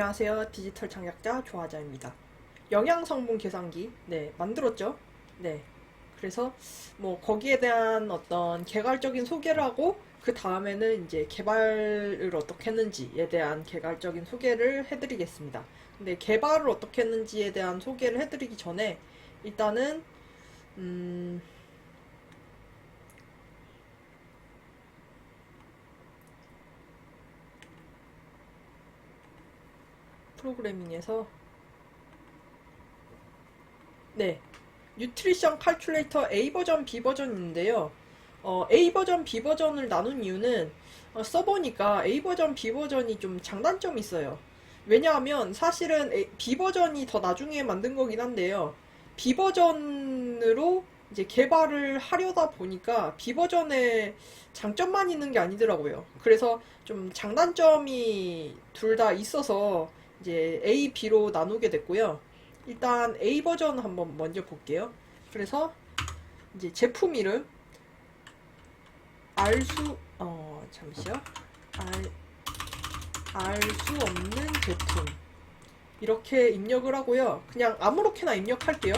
안녕하세요. 디지털 창작자 조화자입니다. 영양 성분 계산기, 네, 만들었죠? 네. 그래서 뭐 거기에 대한 어떤 개괄적인 소개를 하고 그 다음에는 이제 개발을 어떻게 했는지에 대한 개괄적인 소개를 해드리겠습니다. 근데 개발을 어떻게 했는지에 대한 소개를 해드리기 전에 일단은 음, 프로그래밍에서 네 뉴트리션 칼큘레이터 A 버전, B 버전인데요. 어, A 버전, B 버전을 나눈 이유는 어, 써보니까 A 버전, B 버전이 좀 장단점이 있어요. 왜냐하면 사실은 A- B 버전이 더 나중에 만든 거긴 한데요. B 버전으로 이제 개발을 하려다 보니까 B 버전에 장점만 있는 게 아니더라고요. 그래서 좀 장단점이 둘 다 있어서 이제 A, B로 나누게 됐고요. 일단 A 버전 한번 먼저 볼게요. 그래서 이제 제품 이름 알 수 어 잠시요. 알수 없는 제품 이렇게 입력을 하고요. 그냥 아무렇게나 입력할게요.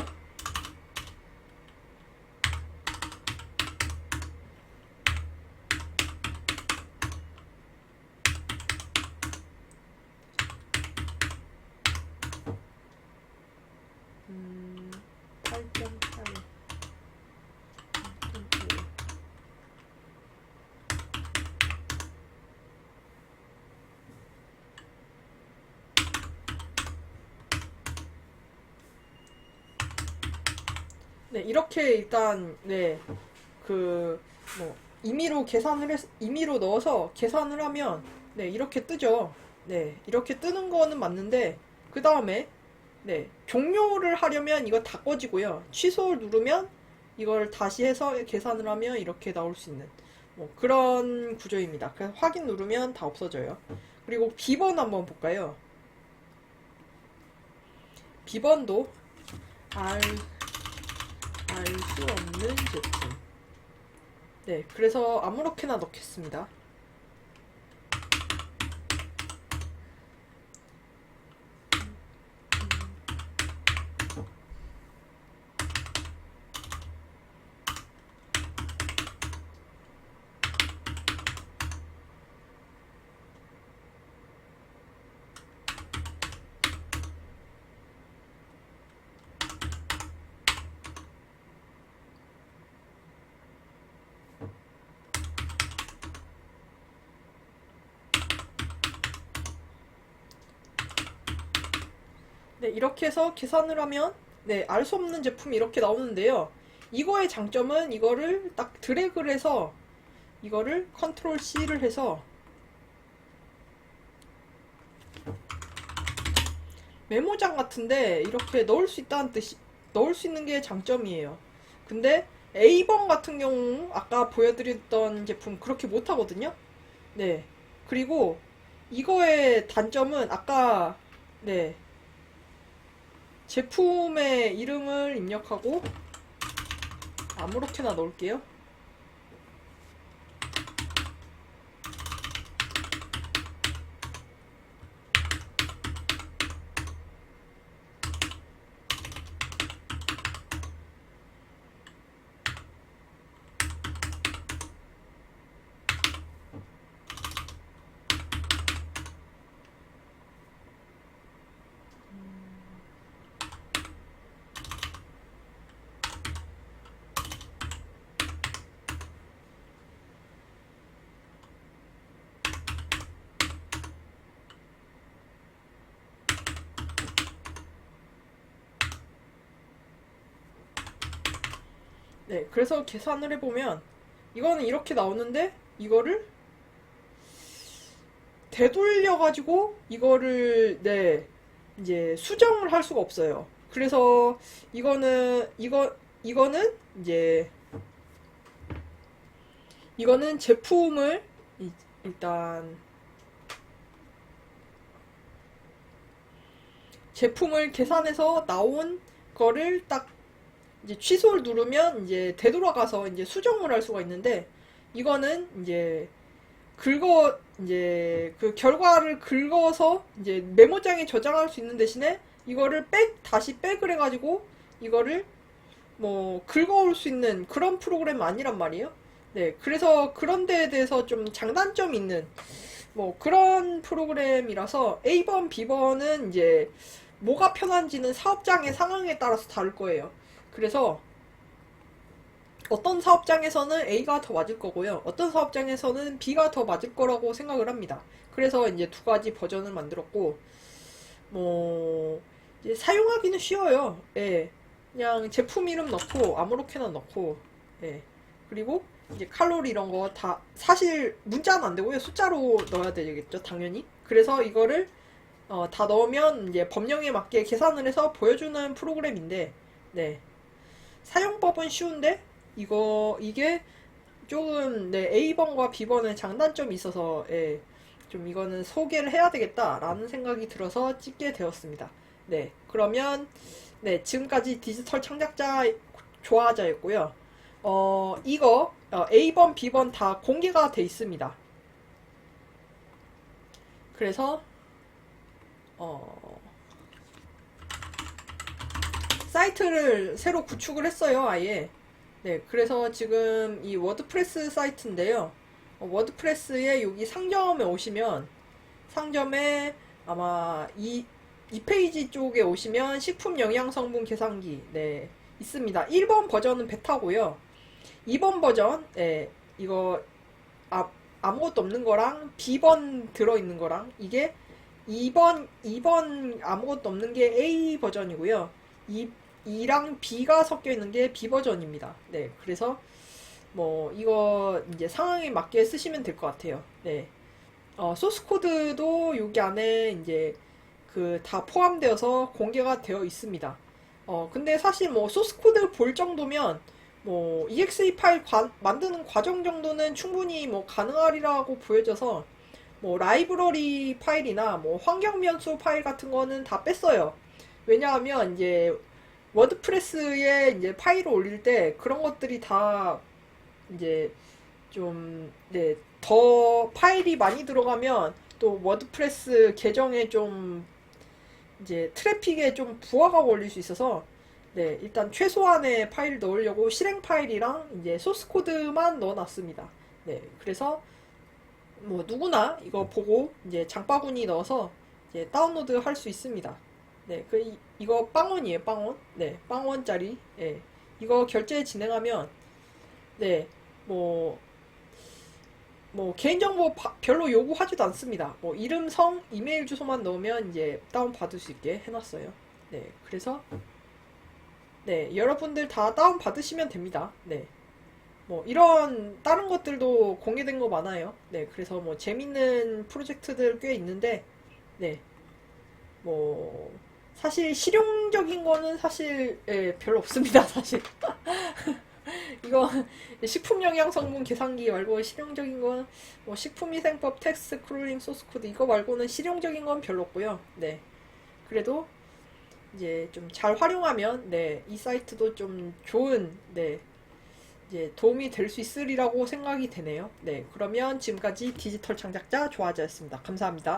음, 8.8. 네, 이렇게 일단, 네, 그, 뭐, 임의로 계산을 했, 임의로 넣어서 계산을 하면, 네, 이렇게 뜨죠. 네, 이렇게 뜨는 거는 맞는데, 그 다음에, 네, 종료를 하려면 이거 다 꺼지고요. 취소를 누르면 이걸 다시 해서 계산을 하면 이렇게 나올 수 있는 뭐 그런 구조입니다. 그래서 확인 누르면 다 없어져요. 그리고 B번 한번 볼까요? B번도 알, 알 수 없는 제품. 네, 그래서 아무렇게나 넣겠습니다. 네, 이렇게 해서 계산을 하면 네, 알 수 없는 제품이 이렇게 나오는데요. 이거의 장점은 이거를 딱 드래그를 해서 이거를 컨트롤 C를 해서 메모장 같은데 이렇게 넣을 수 있다는 뜻이 넣을 수 있는 게 장점이에요. 근데 A번 같은 경우 아까 보여드렸던 제품 그렇게 못 하거든요. 네. 그리고 이거의 단점은 아까 네. 제품의 이름을 입력하고 아무렇게나 넣을게요. 네, 그래서 계산을 해보면 이거는 이렇게 나오는데 이거를 되돌려 가지고 이거를 네 이제 수정을 할 수가 없어요. 그래서 이거는 이거 이거는 이제 이거는 제품을 이- 일단 제품을 계산해서 나온 거를 딱 이제 취소를 누르면 이제 되돌아가서 이제 수정을 할 수가 있는데 이거는 이제 긁어 이제 그 결과를 긁어서 이제 메모장에 저장할 수 있는 대신에 이거를 백 다시 백을 해가지고 이거를 뭐 긁어올 수 있는 그런 프로그램 아니란 말이에요. 네, 그래서 그런 데에 대해서 좀 장단점 있는 뭐 그런 프로그램이라서 A번, B번은 이제 뭐가 편한지는 사업장의 상황에 따라서 다를 거예요. 그래서 어떤 사업장에서는 A가 더 맞을 거고요. 어떤 사업장에서는 B가 더 맞을 거라고 생각을 합니다. 그래서 이제 두 가지 버전을 만들었고, 뭐, 이제 사용하기는 쉬워요. 예. 그냥 제품 이름 넣고, 아무렇게나 넣고, 예. 그리고 이제 칼로리 이런 거 다, 사실 문자는 안 되고요. 숫자로 넣어야 되겠죠, 당연히. 그래서 이거를, 어, 다 넣으면 이제 법령에 맞게 계산을 해서 보여주는 프로그램인데, 네. 사용법은 쉬운데, 이거 이게 조금 네 A번과 B번의 장단점이 있어서 예, 좀 이거는 소개를 해야 되겠다라는 생각이 들어서 찍게 되었습니다. 네 그러면 네 지금까지 디지털 창작자 좋아하자였고요. 어 이거 어, A번 B번 다 공개가 돼 있습니다. 그래서 어 사이트를 새로 구축을 했어요 아예 네, 그래서 지금 이 워드프레스 사이트인데요. 어, 워드프레스에 여기 상점에 오시면 상점에 아마 이, 이 페이지 쪽에 오시면 식품 영양 성분 계산기 네, 있습니다. 1번 버전은 베타고요. 2번 버전 네, 이거 아, 아무것도 없는 거랑 B번 들어 있는 거랑 이게 2번 2번 아무것도 없는 게 A 버전이고요. 이 2랑 B가 섞여 있는 게 B 버전입니다. 네, 그래서 뭐 이거 이제 상황에 맞게 쓰시면 될 것 같아요. 네, 어, 소스 코드도 여기 안에 이제 그 다 포함되어서 공개가 되어 있습니다. 어, 근데 사실 뭐 소스 코드 볼 정도면 뭐 exe 파일 과- 만드는 과정 정도는 충분히 뭐 가능하리라고 보여져서 뭐 라이브러리 파일이나 뭐 환경 변수 파일 같은 거는 다 뺐어요. 왜냐하면 이제 워드프레스에 이제 파일을 올릴 때 그런 것들이 다 이제 좀, 네, 더 파일이 많이 들어가면 또 워드프레스 계정에 좀 이제 트래픽에 좀 부하가 걸릴 수 있어서 네, 일단 최소한의 파일 넣으려고 실행 파일이랑 이제 소스 코드만 넣어놨습니다. 네, 그래서 뭐 누구나 이거 보고 이제 장바구니 넣어서 이제 다운로드 할 수 있습니다. 네, 그 이- 이거 빵원이에요, 빵원. 네, 빵원짜리. 예. 이거 결제 진행하면 네, 뭐 뭐 개인정보 바- 별로 요구하지도 않습니다. 뭐 이름, 성, 이메일 주소만 넣으면 이제 다운 받을 수 있게 해놨어요. 네, 그래서 네, 여러분들 다 다운 받으시면 됩니다. 네. 뭐 이런 다른 것들도 공개된 거 많아요. 네, 그래서 뭐 재밌는 프로젝트들 꽤 있는데 네. 뭐 사실 실용적인 거는 사실 예, 별로 없습니다. 사실 이거 식품 영양 성분 계산기 말고 실용적인 건 뭐 식품 위생법 텍스트 크롤링 소스 코드 이거 말고는 실용적인 건 별로 없고요. 네. 그래도 이제 좀 잘 활용하면 네, 이 사이트도 좀 좋은 네. 이제 도움이 될 수 있으리라고 생각이 되네요. 네. 그러면 지금까지 디지털 창작자 조아자였습니다. 감사합니다.